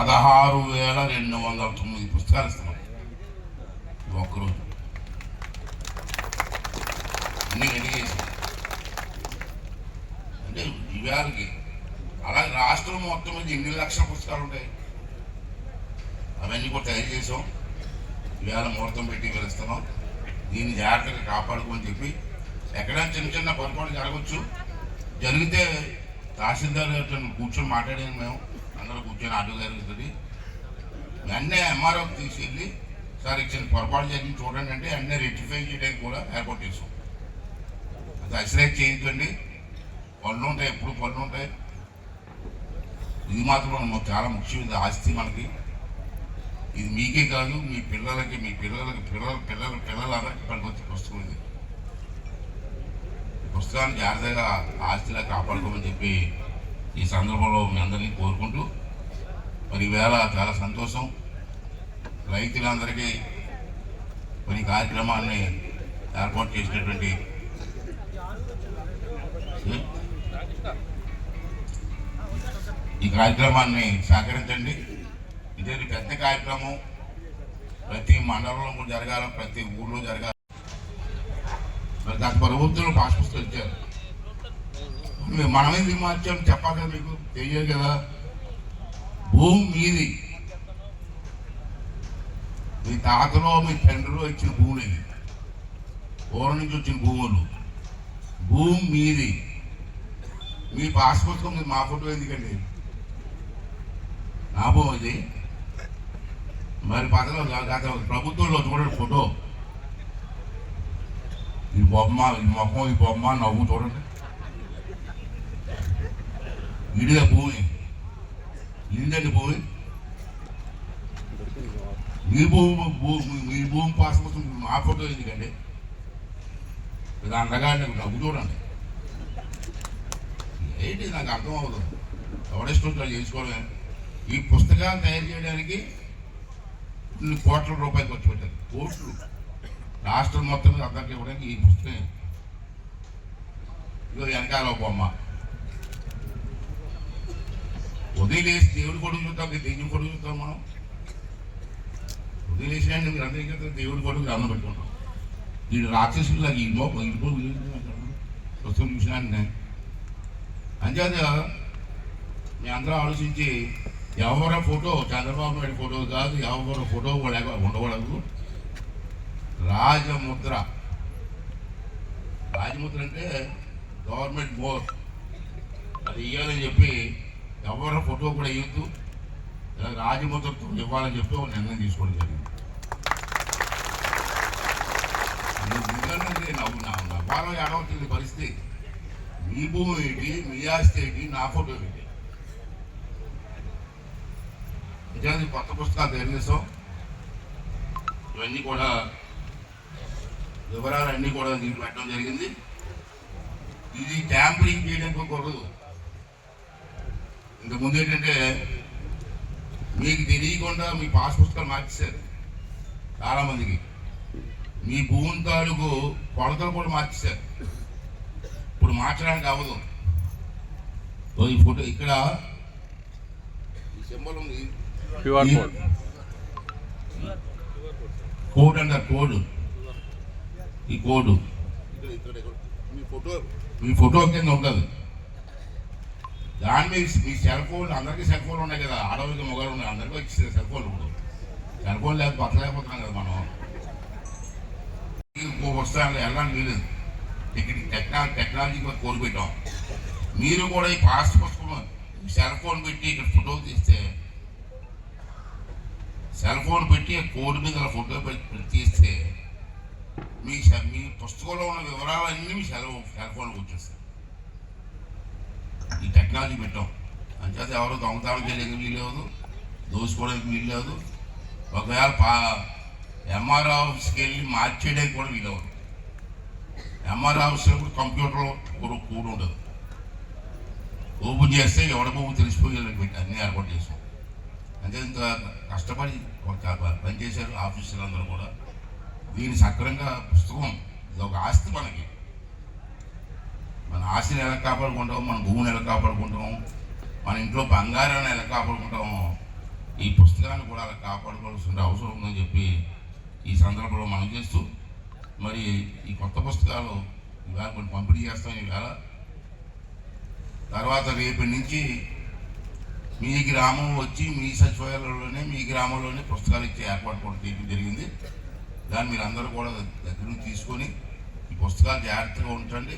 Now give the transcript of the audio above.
పదహారు వేల రెండు వందల తొమ్మిది పుస్తకాలు ఇస్తున్నాం. ఒక్కరోజు. అన్ని రెడీ చేసి. అంటే ఇవాళకి అలాగే రాష్ట్రం మొత్తం మీద ఎన్ని లక్షల పుస్తకాలు ఉంటాయి? అవన్నీ కూడా తయారు చేసాం. ఇవాళ ముహూర్తం పెట్టి వెలుస్తున్నాం. దీన్ని జాగ్రత్తగా కాపాడుకోమని చెప్పి ఎక్కడైనా చిన్న చిన్న పొరపాటు జరగవచ్చు. జరిగితే తహసీల్దార్ గారితో కూర్చొని మాట్లాడాను మేము. అందరూ కూర్చొని అడ్డు జరుగుతుంది. వెంటనే ఎంఆర్ఓకి తీసుకెళ్ళి సార్ ఇచ్చిన పొరపాటు జరిగింది చూడండి అంటే వెంటనే రెక్టిఫై చేయడానికి కూడా ఏర్పాటు చేసాం అది అసలేట్ చేయించండి. పనులు ఉంటాయి ఎప్పుడు పనులు ఉంటాయి. ఇది మాత్రం మనకు చాలా ముఖ్యమైన ఆస్తి మనకి. ఇది మీకే కాదు మీ పిల్లలకి మీ పిల్లలకి పిల్లల పిల్లల పిల్లలందరికీ పనికొచ్చే పుస్తకం ఇది. పుస్తకాన్ని జాగ్రత్తగా ఆస్తిలా కాపాడుకోమని చెప్పి ఈ సందర్భంలో మీ అందరినీ కోరుకుంటూ మరి వేళ చాలా సంతోషం. రైతులందరికీ కొన్ని కార్యక్రమాన్ని ఏర్పాటు చేసినటువంటి ఈ కార్యక్రమాన్ని సహకరించండి. ఇదే పెద్ద కార్యక్రమం. ప్రతి మండలంలో కూడా జరగాలి ప్రతి ఊళ్ళో జరగాలి. మరి దాని ప్రభుత్వంలో పాస్ పుస్తకాలు ఇచ్చారు మీ- మార్చాం చెప్పాలి మీకు. తెలియదు కదా. భూమి మీది. మీ తాతలో మీ తండ్రిలో ఇచ్చిన భూములు ఇది. పూర్వం నుంచి వచ్చిన భూములు. భూమి మీది. మీ పాస్పోర్ట్లో పుస్తకం మా ఫోటో ఎందుకండి? నా భూమి అది మరి పదలో గత ప్రభుత్వంలో చూడండి ఫోటో. ఈ బొమ్మ ఈ మొహం ఈ బొమ్మ నవ్వు చూడండి. ఇడిగా భూమి. నిందండి భూమి మీ భూమి భూమి మీ భూమి పాస్ పుస్తకం మా ఫోటో ఎందుకండి ఇది అందగానే నవ్వు చూడండి ఏంటి నాకు అర్థం అవ్వదు ఎవరిష్టం చేసుకోవడమే ఈ పుస్తకాలు తయారు చేయడానికి కొన్ని కోట్ల రూపాయలు ఖర్చు పెట్టారు కోట్లు రాష్ట్రం మొత్తం మీద అందరికి ఇవ్వడానికి ఈ పుస్తకం ఇదో వెనకాల బొమ్మ వదిలేసి దేవుడు దేవుడి కొడుకు చూద్దాం దేవుని కొడుకు చూద్దాం మనం. వదిలేసినాయండి మీరు అందరికీ దేవుడు దేవుడి కొడుకు అన్నం పెట్టుకుంటాం. వీడు రాక్షసులాగా ఈ మోప ఇంకో ప్రస్తుతం చూసినాను నేను. అంచేత మీ అందరూ ఆలోచించి ఎవరి ఫోటో చంద్రబాబు నాయుడు ఫోటో కాదు ఎవరి ఫోటో కూడా ఉండకూడదు. రాజముద్ర. రాజముద్ర అంటే గవర్నమెంట్ బోర్. అది ఇవ్వాలని చెప్పి ఎవరు ఫోటో కూడా వేయద్దు. రాజముద్రతో ఇవ్వాలని చెప్పి ఒక నిర్ణయం తీసుకోవడం జరిగింది. నవ్వు నవ్వాలో ఏడవుతుంది పరిస్థితి. మీ భూమి ఏంటి? మీ ఆస్తి ఏంటి? నా ఫోటో ఏంటి? నిజానికి కొత్త పుస్తకాలు తయారు ఇవన్నీ కూడా వివరాలన్నీ కూడా దీంట్లో పెట్టడం జరిగింది. ఇది ట్యాంపరింగ్ చేయడానికి కుదరదు ఇంతకుముందు ఏంటంటే మీకు తెలియకుండా మీ పాస్ పుస్తకాలు మార్చేశారు చాలామందికి. మీ భూమి తాలూకు కొలతలు కూడా మార్చేశారు. ఇప్పుడు మార్చడానికి అవ్వదు. ఓ ఈ ఫోటో ఇక్కడ ఈ సింబల్ ఉంది. కోడ్ అంటారు కోడ్. ఈ కోడ్. ఇక్కడ ఇక్కడ ఇక్కడ. మీ ఫోటో. మీ ఫోటో కింద ఉంటుంది. దాని మీద మీ సెల్ ఫోన్లు అందరికీ సెల్ ఫోన్లు ఉన్నాయి కదా. ఆడవాళ్ళకి మొగలు ఉన్నాయి. అందరికీ వచ్చి సెల్ ఫోన్లు ఇప్పుడు. సెల్ ఫోన్ లేకపోతే బతలేకపోతున్నాం కదా మనం. వస్తాను వెళ్ళడానికి వీలేదు ఇక్కడ టెక్నాలజీ టెక్నాలజీ కూడా మీరు కూడా ఈ పాస్ పుస్తకం సెల్ ఫోన్ పెట్టి ఇక్కడ ఫోటో తీస్తే సెల్ ఫోన్ పెట్టి ఆ కోడ్ మీద ఫోటో పెట్టి తీస్తే మీ సె- మీ పుస్తకంలో ఉన్న వివరాలన్నీ మీ సెల్ సెల్ ఫోన్కి వచ్చేస్తాయి. ఈ టెక్నాలజీ పెట్టాం. అంచేత ఎవరు దొంగతనం చేయడానికి వీల్లేదు దోసుకోవడానికి వీల్లేదు ఒకవేళ పా ఎంఆర్ఓ ఆఫీస్కి వెళ్ళి మార్చేయడానికి కూడా వీలవదు ఎంఆర్ ఆఫీస్లో కూడా కంప్యూటర్లో కూడా ఉండదు. ఓపెన్ చేస్తే ఎవడ బాబు తెలిసిపోయేలా పెట్టి అన్ని ఏర్పాటు చేసాం అంటే ఇంత కష్టపడి ఒక పనిచేశారు ఆఫీసులు అందరూ కూడా. దీని సక్రంగా పుస్తకం ఇది ఒక ఆస్తి మనకి. ఆస్తిని ఎలా కాపాడుకుంటాం? మన భూమిని ఎలా కాపాడుకుంటాం? మన ఇంట్లో బంగారాన్ని ఎలా కాపాడుకుంటాము ఈ పుస్తకాన్ని కూడా అలా కాపాడుకోవాల్సిన అవసరం ఉందని చెప్పి ఈ సందర్భంలో మనం చేస్తూ మరి ఈ కొత్త పుస్తకాలు ఇవాళ కొన్ని పంపిణీ చేస్తాం ఈవేళ తర్వాత రేపటి నుంచి మీ గ్రామం వచ్చి మీ సచివాలయంలోనే మీ గ్రామంలోనే పుస్తకాలు ఇచ్చే ఏర్పాటు కూడా చేయడం జరిగింది. దాన్ని మీరు అందరూ కూడా దగ్గర నుంచి తీసుకొని ఈ పుస్తకాలు జాగ్రత్తగా ఉంచండి.